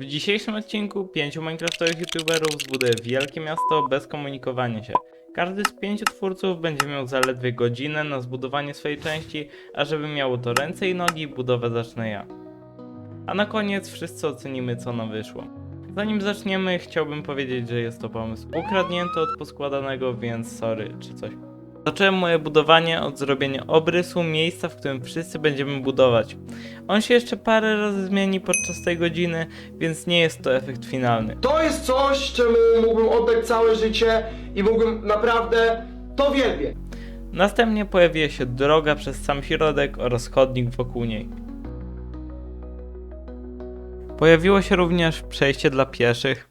W dzisiejszym odcinku pięciu minecraftowych youtuberów zbuduje wielkie miasto bez komunikowania się. Każdy z pięciu twórców będzie miał zaledwie godzinę na zbudowanie swojej części, a żeby miało to ręce i nogi, budowę zacznę ja. A na koniec wszyscy ocenimy co nam wyszło. Zanim zaczniemy, chciałbym powiedzieć, że jest to pomysł ukradnięty od poskładanego, więc sorry czy coś. Zacząłem moje budowanie od zrobienia obrysu miejsca, w którym wszyscy będziemy budować. On się jeszcze parę razy zmieni podczas tej godziny, więc nie jest to efekt finalny. To jest coś, czemu mógłbym oddać całe życie i mógłbym naprawdę to wielbię. Następnie pojawiła się droga przez sam środek oraz chodnik wokół niej. Pojawiło się również przejście dla pieszych,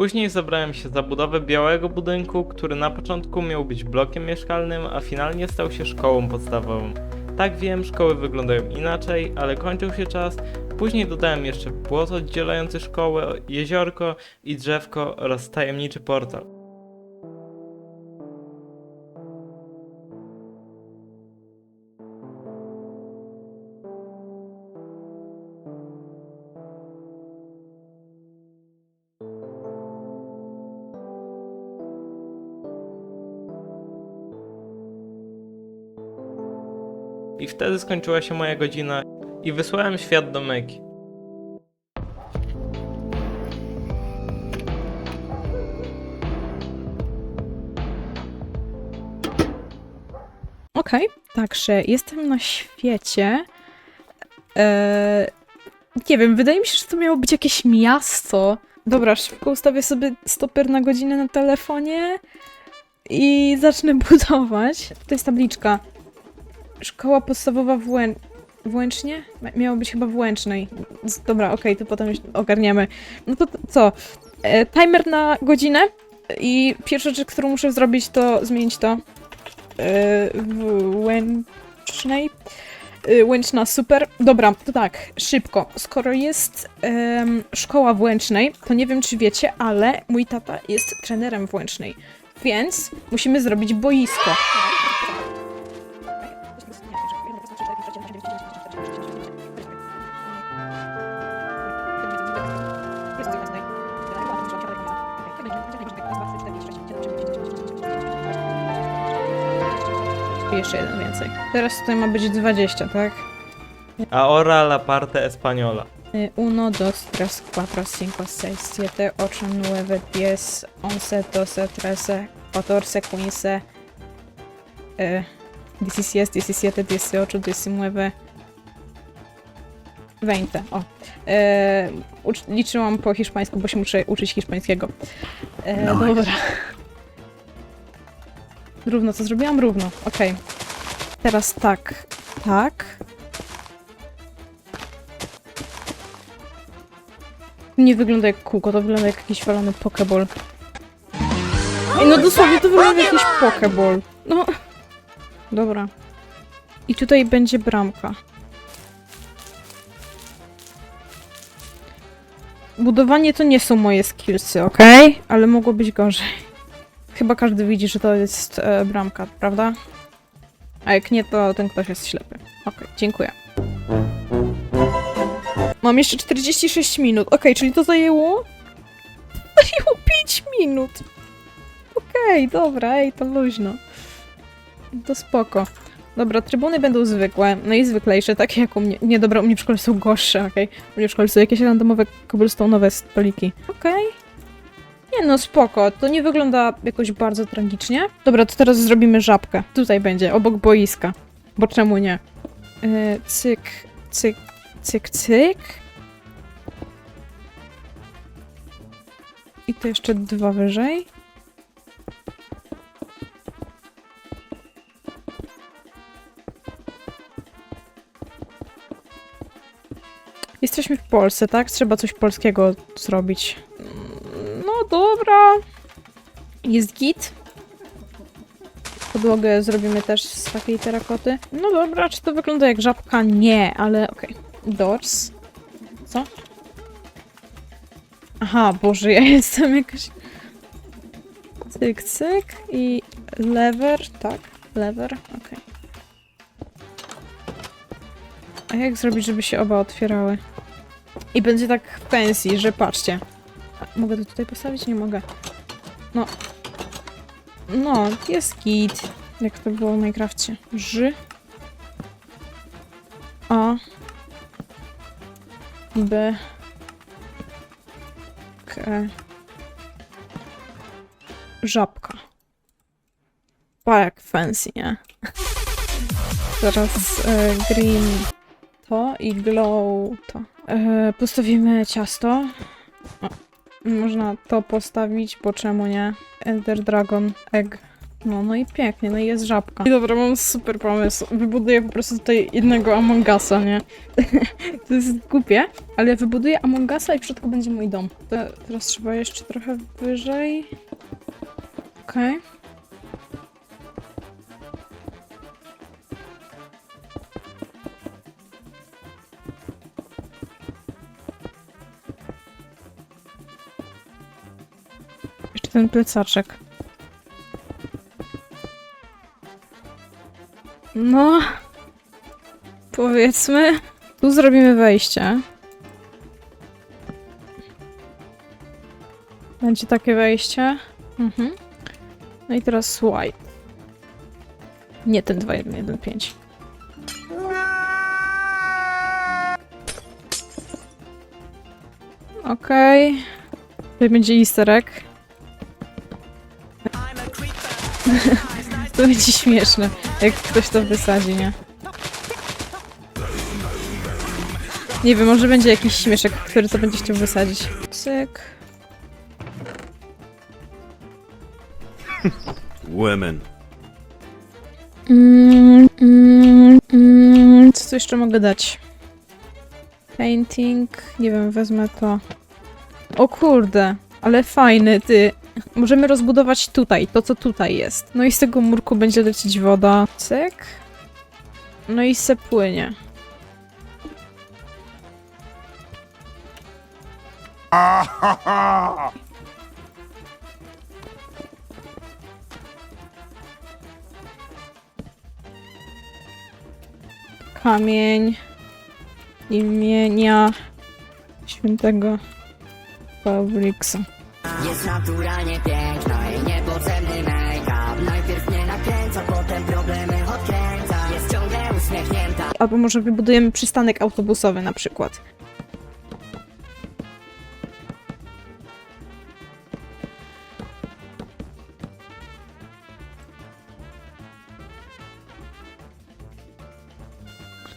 Później zabrałem się za budowę białego budynku, który na początku miał być blokiem mieszkalnym, a finalnie stał się szkołą podstawową. Tak wiem, szkoły wyglądają inaczej, ale kończył się czas. Później dodałem jeszcze płot oddzielający szkołę, jeziorko i drzewko oraz tajemniczy portal. I wtedy skończyła się moja godzina i wysłałem świat do Meki. Okej, także jestem na świecie. Eee, nie wiem, wydaje mi się, że to miało być jakieś miasto. Dobra, szybko ustawię sobie stoper na godzinę na telefonie i zacznę budować. To jest tabliczka. Szkoła podstawowa w Łę... w Łęcznie? Ma- Miało być chyba w Łęcznej. Dobra, okej, to potem ogarniemy. No to co? E, timer na godzinę i pierwsza rzecz, którą muszę zrobić, to zmienić to e, w Łęcznej. E, Łęczna, super. Dobra, to tak, szybko. Skoro jest em, szkoła w Łęcznej, to nie wiem, czy wiecie, ale mój tata jest trenerem w Łęcznej. Więc musimy zrobić boisko. Teraz tutaj ma być 20, tak? Ahora la parte española. Y, Uno, dos, tres, cuatro, cinco, seis, siete, ocho, nueve, diez, once, doce, trece, catorce, quince, eh, dieciséis, diecisiete, dieciocho, diecinueve, veinte. O. E, liczyłam po hiszpańsku, bo się muszę uczyć hiszpańskiego. E, Dobra. Równo, co zrobiłam? Równo. Okej. Teraz tak. Tak. Nie wygląda jak kółko, to wygląda jak jakiś walony pokeball. Ej, no dosłownie to wygląda jak jakiś pokeball. No. Dobra. I tutaj będzie bramka. Budowanie to nie są moje skillsy, ok? Ale mogło być gorzej. Chyba każdy widzi, że to jest e, bramka, prawda? A jak nie, to ten ktoś jest ślepy. Okej, dziękuję. Mam jeszcze 46 minut. Okej, czyli to zajęło? Zajęło 5 minut. Okej, dobra, ej, to luźno. To spoko. Dobra, trybuny będą zwykłe, najzwyklejsze, takie jak u mnie. Nie, dobra, u mnie w szkole są gorsze, okej. U mnie w szkole są jakieś randomowe cobblestone'owe stoliki. Okej. Nie no, spoko. To nie wygląda jakoś bardzo tragicznie. Dobra, to teraz zrobimy żabkę. Tutaj będzie, obok boiska. Bo czemu nie? Yy, cyk, cyk, cyk, cyk. I to jeszcze dwa wyżej. Jesteśmy w Polsce, tak? Trzeba coś polskiego zrobić. Dobra. Jest git. Podłogę zrobimy też z takiej terakoty. No dobra, czy to wygląda jak żabka? Nie, ale okej. Doors. Co? Aha, Boże, ja jestem jakaś... Cyk, cyk i lever, tak, lever, okej. A jak zrobić, żeby się oba otwierały? I będzie tak w pensji, że patrzcie. A, Mogę to tutaj postawić? Nie mogę. No. No, jest kit. Jak to było w Minecrafcie. Ż. A. B. K. Żabka. Pa, jak fancy, nie? Teraz e, green to i glow to. E, postawimy ciasto. Można to postawić, bo czemu nie? Ender Dragon Egg. No, no i pięknie, no i jest żabka. I dobra, mam super pomysł. Wybuduję po prostu tutaj jednego Among Usa, nie? to jest głupie, ale wybuduję Among Usa i w środku będzie mój dom. Teraz trzeba jeszcze trochę wyżej. Okej. Jeszcze ten plecaczek. No. Powiedzmy. Tu zrobimy wejście. Będzie takie wejście. Mhm. No i teraz swipe. Nie ten 2115. Okej. Tutaj będzie easter będzie śmieszne, jak ktoś to wysadzi, nie? Nie wiem, może będzie jakiś śmieszek, który to będzie chciał wysadzić. Cyk. Women. Mm, mm, mm, co tu jeszcze mogę dać? Painting. Nie wiem, wezmę to. O kurde, ale fajny, ty. Możemy rozbudować tutaj, to co tutaj jest. No i z tego murku będzie lecieć woda. Cyk. No i se płynie. Kamień imienia świętego Pawliksa. Jest naturalnie piękna i niepotrzebny make-up Najpierw mnie nakręca, potem problemy odkręca Jest ciągle uśmiechnięta Albo może wybudujemy przystanek autobusowy na przykład.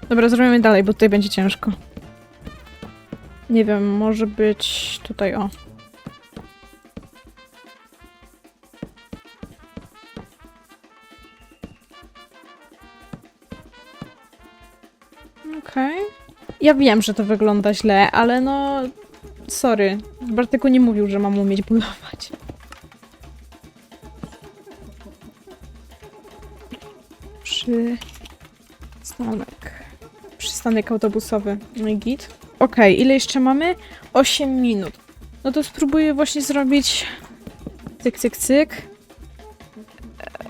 Dobra, zrobimy dalej, bo tutaj będzie ciężko. Nie wiem, może być tutaj o. Ja wiem, że to wygląda źle, ale no. Sorry. Bartek nie mówił, że mam umieć budować. Przystanek. Przystanek autobusowy. No i git. Okej, ile jeszcze mamy? 8 minut. No to spróbuję właśnie zrobić. Cyk, cyk, cyk.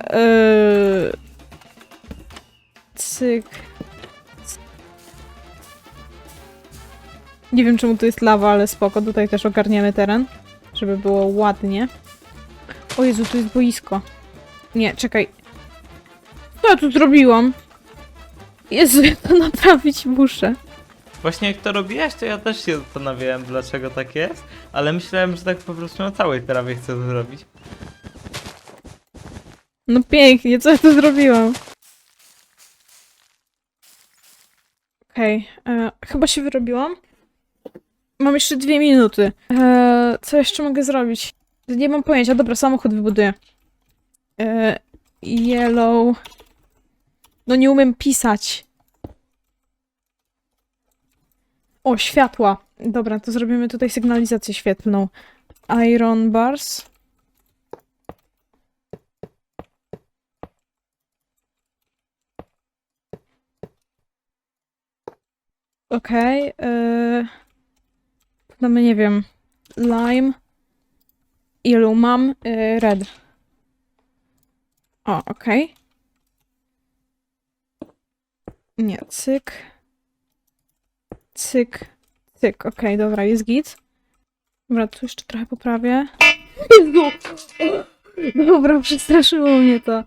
Eee... Cyk. Nie wiem czemu tu jest lawa, ale spoko. Tutaj też ogarniemy teren, żeby było ładnie. O Jezu, tu jest boisko. Nie, czekaj. Co ja tu zrobiłam? Jezu, ja to naprawić muszę. Właśnie jak to robiłaś, to ja też się zastanawiałem, dlaczego tak jest, ale myślałem, że tak po prostu na całej trawie chcę to zrobić. No pięknie, co ja tu zrobiłam? Okej, e, chyba się wyrobiłam. Mam jeszcze dwie minuty. E, co jeszcze mogę zrobić? Nie mam pojęcia. Dobra, samochód wybuduję. E, yellow. No nie umiem pisać. O, światła. Dobra, to zrobimy tutaj sygnalizację świetlną. Iron bars. Okej. Okay, damy, nie wiem, lime. Yellow mam, y, red. O, okej. Nie, cyk. Cyk, cyk, okej, dobra, jest git. Dobra, tu jeszcze trochę poprawię. Dobra, przestraszyło mnie to.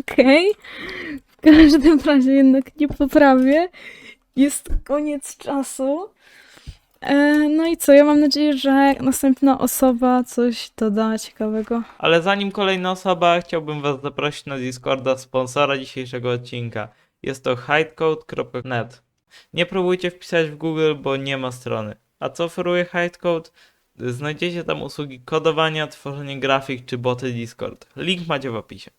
Okej. W każdym razie jednak nie poprawię. Jest koniec czasu. E, no i co? Ja mam nadzieję, że następna osoba coś doda ciekawego. Ale zanim kolejna osoba, chciałbym Was zaprosić na Discorda sponsora dzisiejszego odcinka. Jest to hidecode.net. Nie próbujcie wpisać w Google, bo nie ma strony. A co oferuje Hidecode? Znajdziecie tam usługi kodowania, tworzenie grafik czy boty Discord. Link macie w opisie.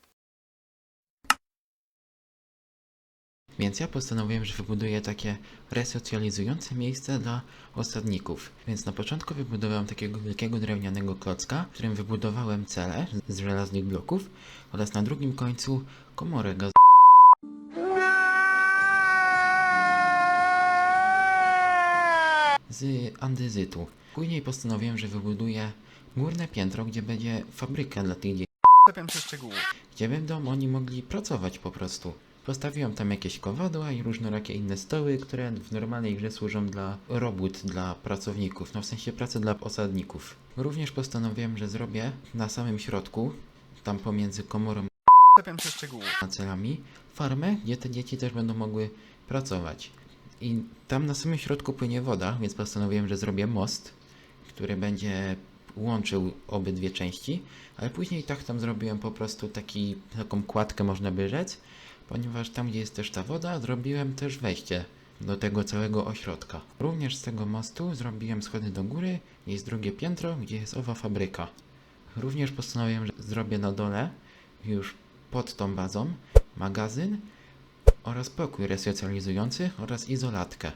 Więc ja postanowiłem, że wybuduję takie resocjalizujące miejsce dla osadników. Więc na początku wybudowałem takiego wielkiego drewnianego klocka, w którym wybudowałem cele z żelaznych bloków oraz na drugim końcu komorę gaz. z andezytu. Później postanowiłem, że wybuduję górne piętro, gdzie będzie fabryka dla tych dzieci. Się szczegółów. gdzie będą oni mogli pracować po prostu. Postawiłem tam jakieś kowadła i różnorakie inne stoły, które w normalnej grze służą dla robót, dla pracowników, no w sensie pracy dla osadników. Również postanowiłem, że zrobię na samym środku, tam pomiędzy komorą Czepiam się szczegółów. a celami, farmę, gdzie te dzieci też będą mogły pracować. I tam na samym środku płynie woda, więc postanowiłem, że zrobię most, który będzie łączył obydwie części, ale później tak tam zrobiłem po prostu taki, taką kładkę, można by rzec, ponieważ tam, gdzie jest też ta woda, zrobiłem też wejście do tego całego ośrodka. Również z tego mostu zrobiłem schody do góry, jest drugie piętro, gdzie jest owa fabryka. Również postanowiłem, że zrobię na dole, już pod tą bazą, magazyn oraz pokój resocjalizujący oraz izolatkę.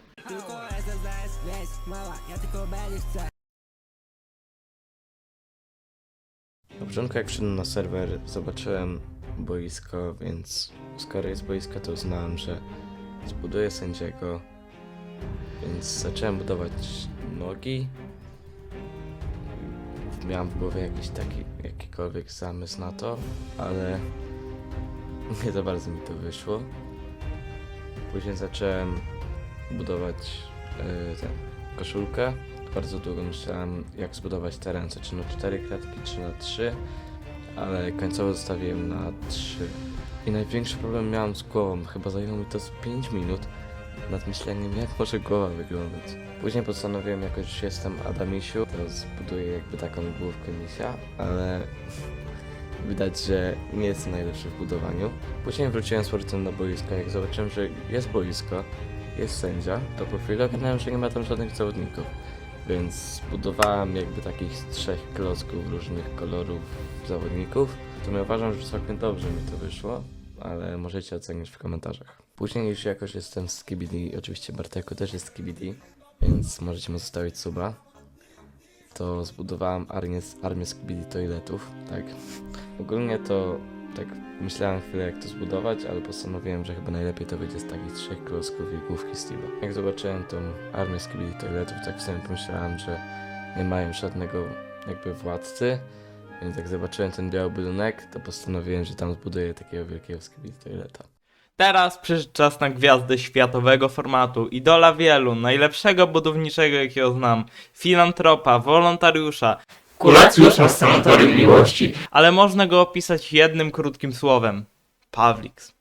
Na początku jak wszedłem na serwer, zobaczyłem boisko, więc skoro jest boisko, to uznałem, że zbuduję sędziego, więc zacząłem budować nogi. Miałem w głowie jakiś taki, jakikolwiek zamysł na to, ale nie za bardzo mi to wyszło. Później zacząłem budować yy, tę koszulkę. Bardzo długo myślałem, jak zbudować te ręce, czy na 4 kratki, czy na 3, ale końcowo zostawiłem na 3. I największy problem miałem z głową, chyba zajęło mi to z 5 minut nad myśleniem, jak może głowa wyglądać. Później postanowiłem, jako już jestem Adamisiu, to zbuduję jakby taką główkę misia, ale widać, że nie jestem najlepszy w budowaniu. Później wróciłem z powrotem na boisko, jak zobaczyłem, że jest boisko, jest sędzia, to po chwili ogarnąłem, że nie ma tam żadnych zawodników. Więc zbudowałem jakby takich z trzech klocków różnych kolorów zawodników. To ja uważam, że całkiem dobrze mi to wyszło, ale możecie ocenić w komentarzach. Później już jakoś jestem z KBD, oczywiście Barteku też jest z KBD, więc możecie mu zostawić suba. To zbudowałem armię, armię z KBD toiletów, tak. Ogólnie to tak myślałem chwilę jak to zbudować, ale postanowiłem, że chyba najlepiej to będzie z takich trzech klocków i główki Steve'a. Jak zobaczyłem tą armię KBD toiletów, tak sobie pomyślałem, że nie mają żadnego jakby władcy, więc jak zobaczyłem ten biały budynek, to postanowiłem, że tam zbuduję takiego wielkiego skibidi toileta. Teraz przyszedł czas na gwiazdę światowego formatu, idola wielu, najlepszego budowniczego jakiego znam, filantropa, wolontariusza, Kuracjusza z sanatorium miłości. ale można go opisać jednym krótkim słowem. Pawlix.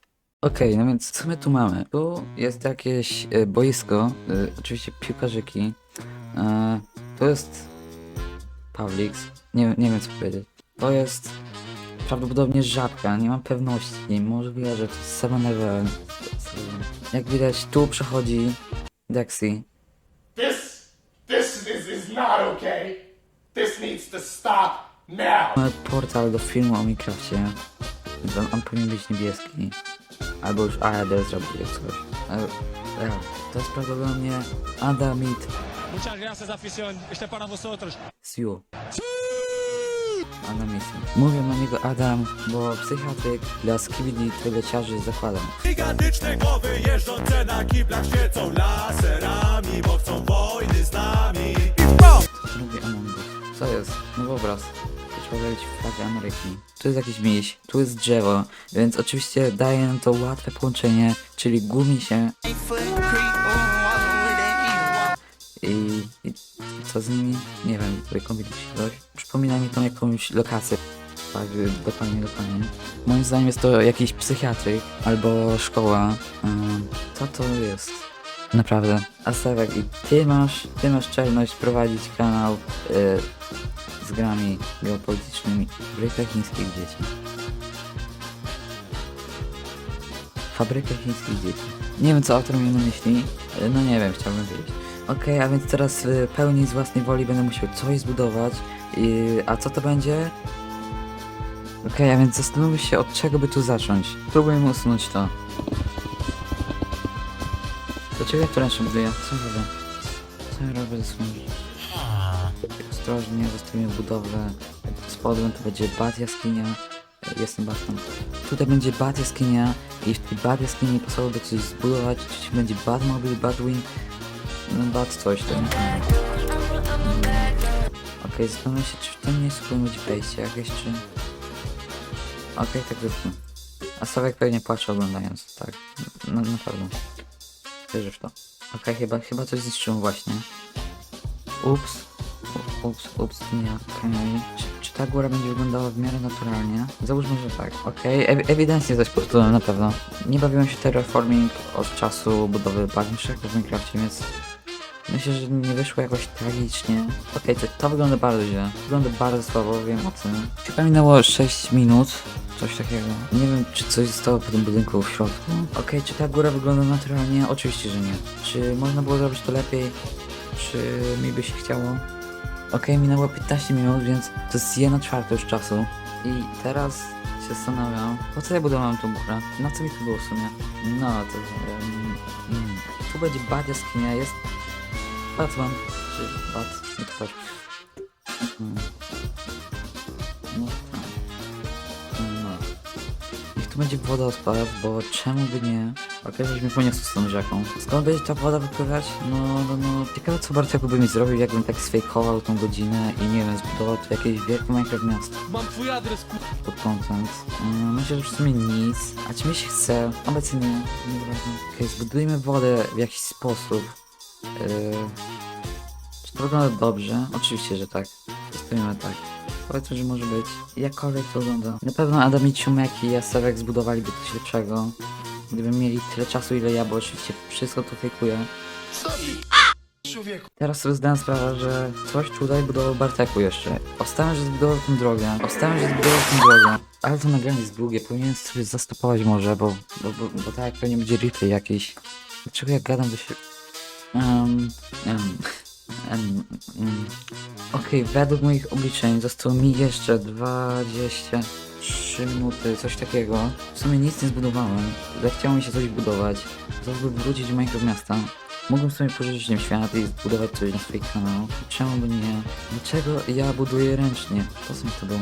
Okej, no więc co my tu mamy? Tu jest jakieś e, boisko, e, oczywiście piłkarzyki. E, to jest Pawlix, nie, nie wiem co powiedzieć. To jest prawdopodobnie żabka, nie mam pewności. Możliwe, że to jest 7-Eleven. Jak widać, tu przechodzi Dexy. This, this is, is not okay. This needs to stop now. Mamy portal do filmu o Minecrafcie, więc on, on powinien być niebieski. Albo już ARD zrobił jak coś. Ale, e, to jest prawdopodobnie Adamit Muchas gracias, afición. Este para vosotros. Siu. Adam jest. Mówię na niego Adam, bo psychiatryk dla skibidi toileciarzy zakładam. Gigantyczne głowy jeżdżące na kiblach świecą laserami, bo chcą wojny z nami. Robi Among? Co jest? Nowy obraz. postawić flagę Ameryki. Tu jest jakiś miś, tu jest drzewo, więc oczywiście daje nam to łatwe połączenie, czyli gumi się i, i co z nimi? Nie wiem, rekombinuj się coś. Przypomina mi tą jakąś lokację. Tak, dokładnie, dokładnie. Moim zdaniem jest to jakiś psychiatryk albo szkoła. Co to jest? Naprawdę. A Sewek, i ty masz, ty masz czelność prowadzić kanał y, z grami geopolitycznymi Fabryka chińskich dzieci. Fabryka chińskich dzieci. Nie wiem, co autor miał na myśli. y, No nie wiem, chciałbym wiedzieć. Okej, a więc teraz w pełni z własnej woli będę musiał coś zbudować. I, a co to będzie? Okej, a więc zastanówmy się od czego by tu zacząć. Spróbujmy usunąć to. Ja tu ręcznie buduję? Co robię? Co ja robię ze swoim? Ostrożnie zostawimy budowlę. Spodem to będzie bat jaskinia. Jestem batem. Tutaj będzie bat jaskinia i w tej bat jaskini coś zbudować. Będzie bat mobil, bat wing. No bat coś tam. Okej, zastanawiam się czy w tym miejscu powinno być wejście jakieś czy... Okej, tak zróbmy. A Sławek pewnie płacze oglądając, tak. No, na pewno. Wierzę w to. Okej, chyba, chyba coś zniszczyłem właśnie. Ups. Ups, ups, nie, okej. Czy, czy ta góra będzie wyglądała w miarę naturalnie? Załóżmy, że tak. Okej, ew ewidentnie coś na pewno. Nie bawiłem się terraforming od czasu budowy bagniszek w Minecrafcie, więc Myślę, że nie wyszło jakoś tragicznie. Okej, to, to wygląda bardzo źle. Wygląda bardzo słabo, wiem o tym. Chyba minęło 6 minut. Coś takiego. Nie wiem, czy coś zostało po tym budynku w środku. Okej, czy ta góra wygląda naturalnie? Oczywiście, że nie. Czy można było zrobić to lepiej? Czy mi by się chciało? Okej, minęło 15 minut, więc to jest 1 czwarta już czasu. I teraz się zastanawiam, po co ja budowałem tą górę? Na co mi to było w sumie? No, to... Um, mm. Tu będzie bad jaskinia, jest Batman, czy Bat, nie to. Mm. No tak. No. Niech tu będzie wodospad, bo czemu by nie? Okej, żeśmy poniosł z tą rzeką. Skąd będzie ta woda wypływać? No, no, no. Ciekawe co Bartek by mi zrobił, jakbym tak sfejkował tą godzinę i nie wiem, zbudował tu jakieś wielkie Minecraft miasto. Mam twój adres, ku... Pod content. Mm, myślę, że w sumie nic. A czy mi się chce? Obecnie nie. Nieważne. Okej, zbudujmy wodę w jakiś sposób. Yy... Czy to wygląda dobrze? Oczywiście, że tak. Testujemy tak. Powiedzmy, że może być. Jakkolwiek to wygląda. Na pewno Adam i Ciumek i Jasewek zbudowaliby coś lepszego. Gdyby mieli tyle czasu, ile ja, bo oczywiście wszystko to fejkuję. Teraz sobie zdałem sprawę, że coś tutaj budował Barteku jeszcze. Obstałem, że zbudował tę drogę. Obstałem, że zbudował tę drogę. Ale to nagranie jest długie, powinienem sobie zastopować może, bo, bo, bo, bo tak pewnie będzie replay jakiś. Dlaczego ja gadam do siebie? Um, um, um, um. Okej, według moich obliczeń zostało mi jeszcze 23 minuty, coś takiego. W sumie nic nie zbudowałem. Zachciało mi się coś budować. Załóżmy wrócić do mojego miasta. Mógłbym sobie pożyczyć tym świat i zbudować coś na swój kanał. Czemu by nie? Dlaczego ja buduję ręcznie? Po co mi to było?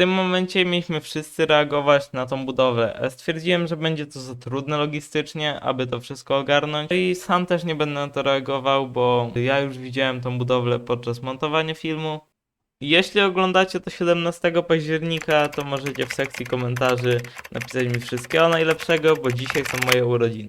Tym momencie mieliśmy wszyscy reagować na tą budowę. a Stwierdziłem, że będzie to za trudne logistycznie, aby to wszystko ogarnąć. No I sam też nie będę na to reagował, bo ja już widziałem tą budowlę podczas montowania filmu. Jeśli oglądacie to 17 października, to możecie w sekcji komentarzy napisać mi wszystkiego najlepszego, bo dzisiaj są moje urodziny.